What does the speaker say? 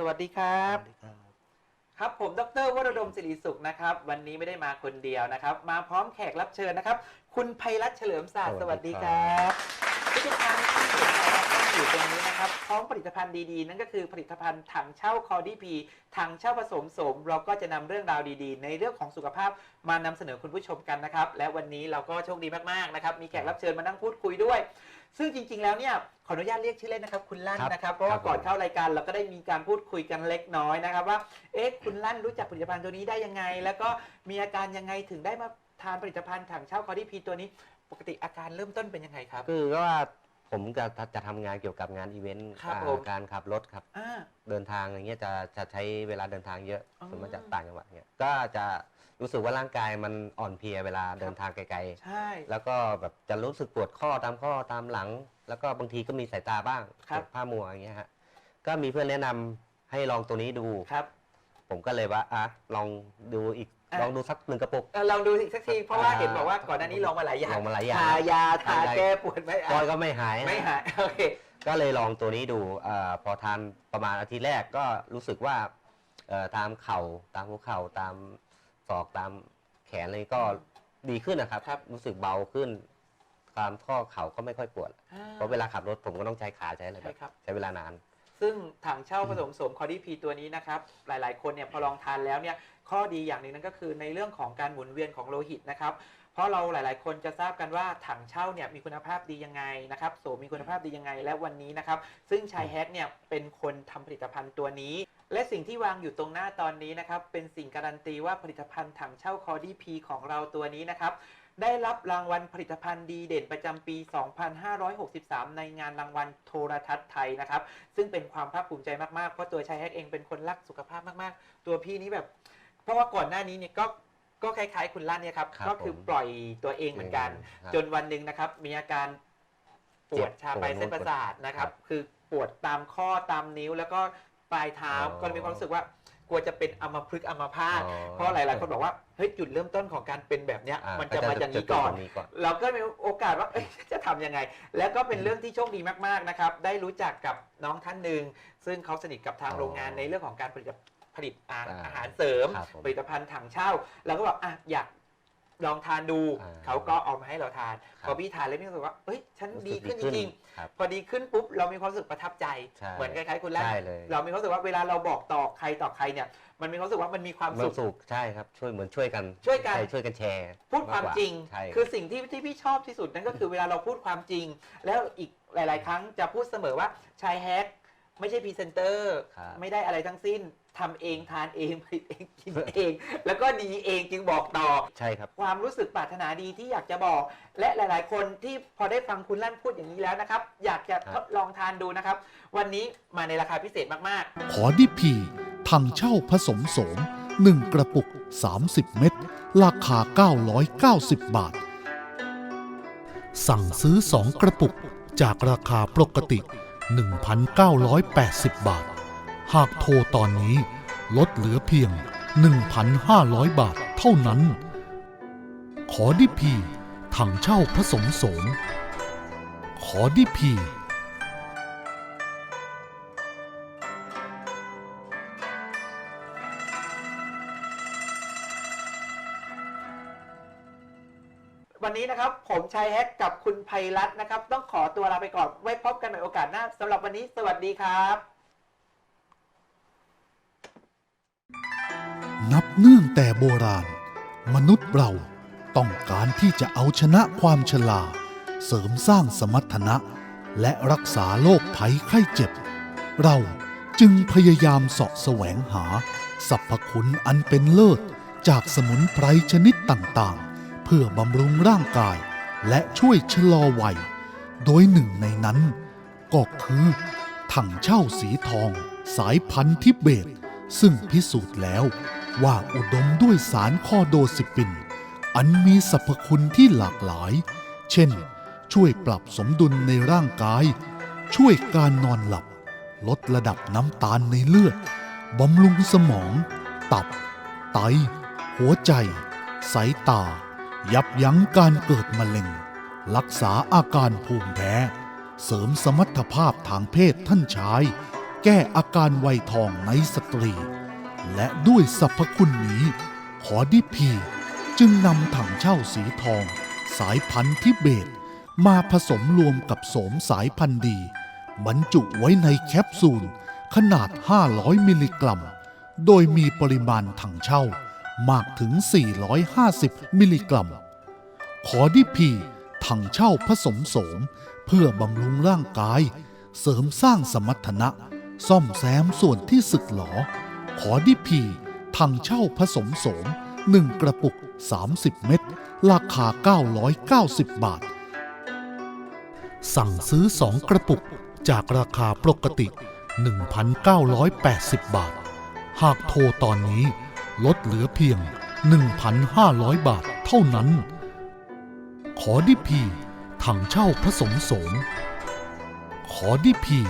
สวัสดีครับสวัสดีครับ ครับผมดรวรดมศิริสุขนะครับ วันนี้ไม่ได้มาคนเดียวนะครับ มาพร้อมแขกรับเชิญนะครับ คุณไพรัตน์เฉลิมศาสตร์สสวัวัสสดีดีคครัรับบพิธีการที่เกิดมาตั้งอยู่ตรง นี้นะครับพร้อมผลิตภัณฑ์ดีๆ นั่นก็คือผลิตภัณฑ์ถังเช่าคอดีพีถังเช่าผสมโสม เราก็จะนำเรื่องราวดีๆ ในเรื่องของสุขภาพมานำเสนอคุณผู้ชมกันนะครับ และวันนี้เราก็โชคดีมากๆนะครับ มีแขกรับเชิญมานั่งพูดคุยด้วย ซึ่งจริง ๆ แล้วเนี่ยขออนุญาตเรียกชื่อเล่นนะครับ คุณลั่นครับนะครับ เพราะว่าครับก่อนเข้ารายการเราก็ได้มีการพูดคุยกันเล็กน้อยนะครับว่า เอ๊ะคุณลั่นรู้จักผลิตภัณฑ์ตัวนี้ได้ยังไง แล้วก็มีอาการยังไงถึงได้มาทานผลิตภัณฑ์ถังเช่าคอดีพีตัวนี้ ปกติอาการเริ่มต้นเป็นยังไงครับ คือก็ว่า ผมจะจะทำงานเกี่ยวกับงานอีเวนต์ครับอ่าผม การขับรถครับ อ่า เดินทางอย่างเงี้ยจะจะใช้เวลาเดินทางเยอะอ๋อส่วนมาจากต่างจังหวัดเงี้ยก็จะรู้สึกว่าร่างกายมันอ่อนเพลียเวลาเดินทางไกลใช่ ๆ แล้วก็แบบจะรู้สึกปวดข้อตามข้อตามหลัง แล้วก็บางทีก็มีสายตาบ้างครับปวดผ้ามัวอย่างเงี้ยฮะก็มีเพื่อนแนะนำให้ลองตัวนี้ดู ครับ ผมก็เลยว่าอะลองดูอีก อะ ลองดูสักหนึ่งกระปุก เอ่อลองดูอีกสักทีเพราะว่าอ่าเห็นบอกว่าก่อนหน้านี้ลองมาหลายอย่างลองมาหลายอย่างทายาทาทายา แก้ปวดไม่ก้อยก็ไม่หายนะไม่หายโอเค ก็เลยลองตัวนี้ดูอาพอทานประมาณอาทิตย์แรกก็รู้สึกว่าเอ่อตามเข่าตามหัวเข่าตามศอกตามแขนอะไรก็ดีขึ้นนะครับครับ รู้สึกเบาขึ้นตามข้อเข่าก็ไม่ค่อยปวด เพราะเวลาขับรถผมก็ต้องใช้ขาใช้อะไรแบใช่บครับ ใช้เวลานาน ซึ่งถังเช่าผสมสมคอดีพีตัวนี้นะครับ หลายๆ คนเนี่ยพอลองทานแล้วเนี่ยข้อดีอย่างหนึ่งนั่นก็คือในเรื่องของการหมุนเวียนของโลหิตนะครับเพราะเราหลาย ๆ คนจะทราบกันว่าถังเช่าเนี่ยมีคุณภาพดียังไงนะครับโสมมีคุณภาพดียังไง และวันนี้นะครับซึ่งชายแฮกเนี่ยเป็นคนทำผลิตภัณฑ์ตัวนี้ และสิ่งที่วางอยู่ตรงหน้าตอนนี้นะครับเป็นสิ่งการันตีว่าผลิตภัณฑ์ถังเช่าคอดีพีของเราตัวนี้นะครับ ได้รับรางวัลผลิตภัณฑ์ดีเด่นประจำปี 2563 ในงานรางวัลโทรทัศน์ไทยนะครับ ซึ่งเป็นความภาคภูมิใจมากๆ เพราะตัวชายแฮกเองเป็นคนรักสุขภาพมากๆ ตัวพี่นี้แบบ เพราะว่าก่อนหน้านี้เนี่ยก็ก็คล้ายๆคุณลั่นเนี่ยครับ ครับก็คือผมปล่อยตัวเองเหมือนกัน ครับจนวันหนึ่งนะครับ มีอาการปวดเจ็บชาไปปวดเส้นประสาทนะครับครับ คือปวดตามข้อตามนิ้วแล้วก็ปลายเท้าอ๋อ ก็เลยมีความรู้สึกว่า กลัวจะเป็นอัมพฤกษ์อัมพาตอ๋อเพราะหลายๆคนบอกว่าเฮ้ยจุดเริ่มต้นของการเป็นแบบเนี้ยอ่มันจะมาอย่างนี้ก่อน จะนี้ก่อน เราก็มีโอกาสว่าเอ้ยจะทำยังไง แล้วก็เป็นเรื่องที่โชคดีมากๆนะครับ ได้รู้จักกับน้องท่านหนึ่ง ซึ่งเขาสนิทกับทางอ๋อโรงงานในเรื่องของการผลิตผลิตอาอ่าอาหารเสริม ครับผมผลิตภัณฑ์ถังเช่าเราก็บอกอะอยาก ลองทานดู อ่าเขาก็เอามาให้เราทาน ครับพอพี่ทานแล้วพี่รู้สึกว่าเอ้ยฉันรู้สึกดีขึ้นจริงครับๆพอดีขึ้นปุ๊บเรามีความรู้สึกประทับใจ ใช่เหมือนคล้ายๆคุณแรกใช่เลย เรามีความรู้สึกว่าเวลาเราบอกต่อใครต่อใครเนี่ย มันมีความรู้สึกว่ามันมีความมันสุขสุขใช่ครับช่วยเหมือนช่วยกันช่วยกันใช่วยกันแชร์พูดความกกจริง ใช่คือสิ่งที่ที่พี่ชอบที่สุดนั่นก็คือเวลาเราพูดความจริง แล้วอีกหลาย ๆ ครั้งจะพูดเสมอว่าชายแฮกไม่ใช่พรีเซนเตอร์ ครับ ไม่ได้อะไรทั้งสิ้น ทำเองทานเองผลิตเองกินเอง แล้วก็ดีเองจึงบอกต่อ ใช่ครับ ความรู้สึกปรารถนาดีที่อยากจะบอก และหลาย ๆ คนที่พอได้ฟังคุณลั่นพูดอย่างนี้แล้วนะครับ อยากจะครับทดลองทานดูนะครับ วันนี้มาในราคาพิเศษมาก ขอดิพีถังเช่าผสมโสม 1 กระปุก 30 เม็ดราคา 990 บาท สั่งซื้อ 2 กระปุกจากราคาปกติ 1,980 บาท หากโทรตอนนี้ลดเหลือเพียง 1,500 บาทเท่านั้น ขอดิพีถังเช่าผสมโสม ขอดิพีวันนี้นะครับ ผมชายแฮกกับคุณไพรัตน์นะครับ ต้องขอตัวลาไปก่อนไว้พบกันในโอกาสหน้าสำหรับวันนี้สวัสดีครับ นับเนื่องแต่โบราณ มนุษย์เราต้องการที่จะเอาชนะความชราเสริมสร้างสมรรถนะ และรักษาโรคภัยไข้เจ็บ เราจึงพยายามเสาะแสวงหาสรรพคุณอันเป็นเลิศ จากสมุนไพรชนิดต่างๆ เพื่อบำรุงร่างกาย และช่วยชะลอวัย โดยหนึ่งในนั้น ก็คือถังเช่าสีทอง สายพันธุ์ทิเบต ซึ่งพิสูจน์แล้ว ว่าอุดมด้วยสารคอโดซิปิน อันมีสรรพคุณที่หลากหลาย เช่น ช่วยปรับสมดุลในร่างกาย ช่วยการนอนหลับ ลดระดับน้ำตาลในเลือด บำรุงสมอง ตับ ไต หัวใจ สายตา ยับยั้งการเกิดมะเร็ง รักษาอาการภูมิแพ้ เสริมสมรรถภาพทางเพศท่านชาย แก้อาการไวยทองในสตรี และด้วยสรรพคุณนี้ ขอดิพีจึงนำถังเช่าสีทอง สายพันธุ์ทิเบต มาผสมรวมกับโสมสายพันธุ์ดี บรรจุไว้ในแคปซูล ขนาด 500 มิลลิกรัม โดยมีปริมาณถังเช่ามากถึง 450 มิลลิกรัม ขอดิพีถังเช่าผสมโสม เพื่อบำรุงร่างกาย เสริมสร้างสมรรถนะ ซ่อมแซมส่วนที่สึกหรอ ขอดิพีถังเช่าผสมโสม 1 กระปุก 30 เม็ดราคา 990 บาท สั่งซื้อ 2 กระปุกจากราคาปกติ 1,980 บาท หากโทรตอนนี้ ลดเหลือเพียง 1,500 บาทเท่านั้น ขอดิพีถังเช่าผสมโสม ขอดิพี